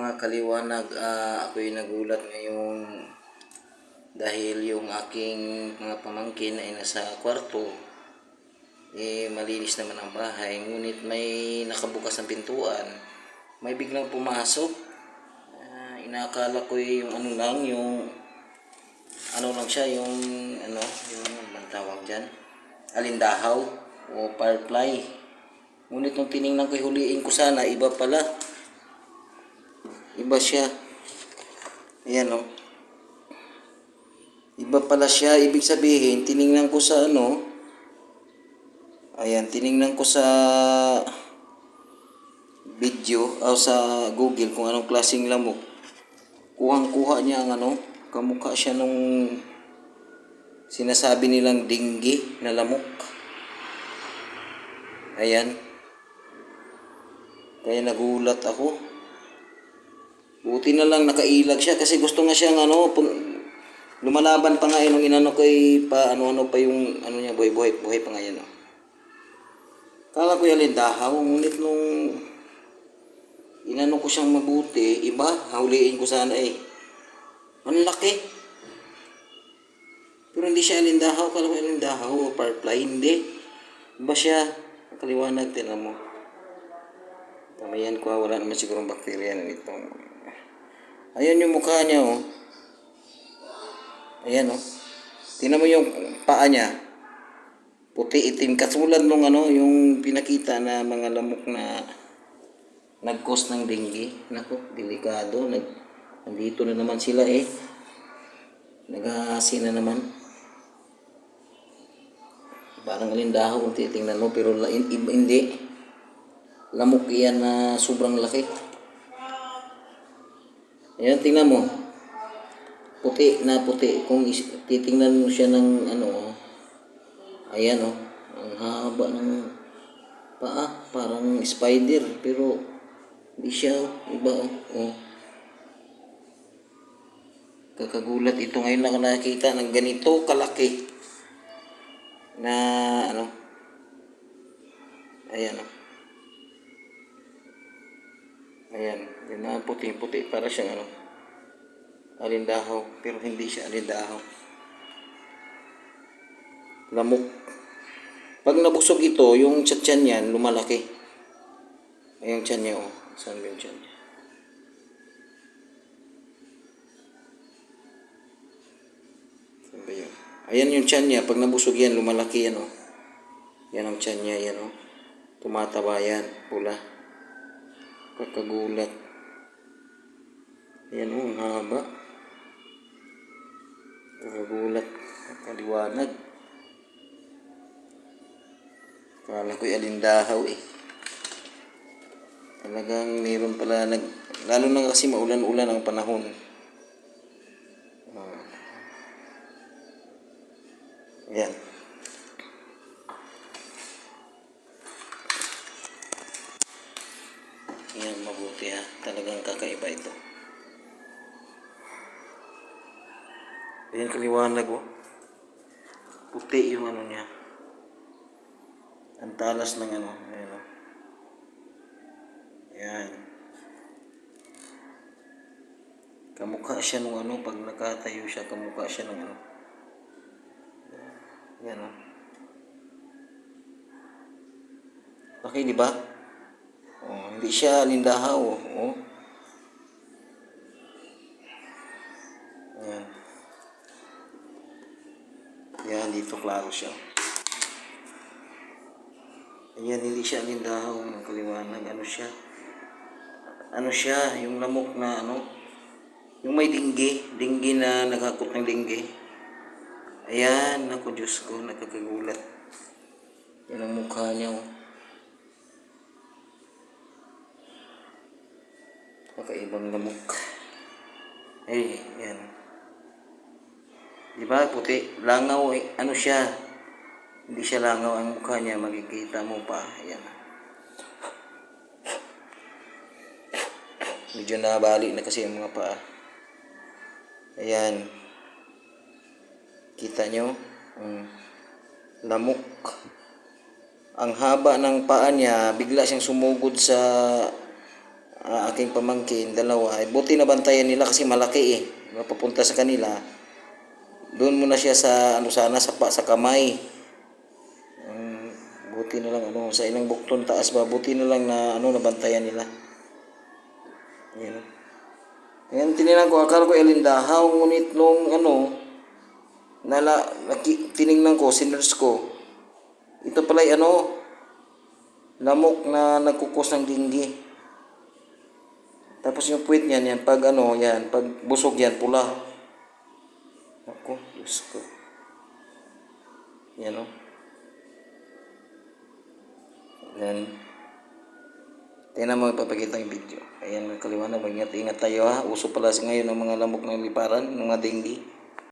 Mga kaliwanag, ah, ako'y nagulat ngayong dahil yung aking mga pamangkin ay nasa kwarto. Eh, malinis naman ang bahay. Ngunit may nakabukas ng pintuan. May biglang pumasok. Ah, inakala ko yung ano lang, yung ano lang siya, yung ano, yung bang tawag dyan? Alindahaw o firefly. Ngunit nung tiningnan ko, huliin ko sana, iba pala. Iba siya. Ayan o. Iba pala siya. Ibig sabihin, tiningnan ko sa ano. Ayan, tiningnan ko sa video o sa Google kung anong klaseng lamok. Kuhang-kuha niya ang ano, kamukha siya nung sinasabi nilang dinggi na lamok. Ayan. Kaya nagulat ako. Buti na lang nakailag siya kasi gusto nga siyang ano, pun- lumalaban pa nga yun nung inano eh, pa ano-ano pa yung ano niya, buhay-buhay, buhay pa nga yan. Oh. Kala ko yung lindahaw, ngunit nung inano ko siyang mabuti, iba, hauliin ko sana eh. Ang laki. Pero hindi siya alindahaw, kala ko alindahaw o firefly, hindi. Iba siya, kaliwanag, tinan mo. Tamayan ko, wala naman sigurong bakterya na nito. Ayan yung mukha niya, oh. Ayan, oh. Tingnan mo yung paa niya. Puti itim. Katulad nung ano, yung pinakita na mga lamok na nag-cause ng dengue. Nako, delikado. Nag, nandito na naman sila eh. Naghahasi na naman. Parang alindahaw kung titingnan mo, pero hindi. Lamok yan na sobrang laki. Ayan, tingnan mo. Puti na puti. Kung titingnan mo siya ng ano, oh. ayan oh, ang haba ng paa, parang spider, pero hindi siya, oh. iba oh. oh. Kakagulat ito ngayon lang nakakita ng ganito kalaki na ano, ayan oh. Ayan, yun na puti-puti para siyang ano, alindahaw, pero hindi siya alindahaw. Lamok. Pag nabusog ito, yung tiyan niyan lumalaki. Ay, yung tiyan niya, oh. Saan yung tiyan niya? Saan ba yun? Ayan yung tiyan niya. Pag nabusog yan, lumalaki yan, oh. Yan ang tiyan niya, yan, oh. Tumataba yan, pula. Kakagulat. Ayan, oh, ang haba. Kakagulat. Kaliwanag. Kala ko'y alindahaw eh. Talagang meron pala nag... Lalo na kasi maulan-ulan ang panahon. Ah. Ayan. Ayan, mabuti ha. Talagang kakaiba ito. Ayan, kaliwanag oh. Puti yung ano niya. Ang talas ng ano. Ayan oh. Ayan. Kamukha siya nung ano, pag nakatayo siya, kamukha siya nung ano. Ayan oh. Laki, di ba? Oh, hindi siya lindahaw. Oh. Ayan. Ayan, dito klaro siya. Ayan, hindi siya lindahaw ng kaliwanag. Ano siya? Ano siya? Yung lamok na ano? Yung may dinggi. Dinggi na naghakot ng dinggi. Ayan, naku Diyos ko, nakakagulat. Yan ang mukha niya. Oh. Kakaibang lamok. Ay, yan. Di ba, puti. Langaw, eh. ano siya? Hindi siya langaw ang mukha niya. Makikita mo pa. Ayan. Medyo nabali na kasi ang mga paa. Ayan. Kita nyo? Mm. Lamok. Ang haba ng paa niya, bigla siyang sumugod sa ah, aking pamangkin, dalawa, ay buti na bantayan nila kasi malaki eh. Mapapunta sa kanila. Doon muna siya sa ano sana sa pa, sa kamay. Um, buti na lang ano sa ilang bukton taas ba buti na lang na ano nabantayan nila. Yan. Ngayon tinignan ko akala ko elindahaw ngunit nung ano nala naki, tiningnan ko siners ko ito pala ano lamok na nagkukos ng dinggi. Tapos yung puwit niyan, yan, pag ano, yan, pag busog yan, pula. Ako, Diyos ko. Yan o. Yan. Tingnan mo, ipapakita yung video. Ayan, kaliwanag, mag-ingat-ingat tayo ha. Uso pala ngayon ng mga lamok ng liparan, ng mga dinggi.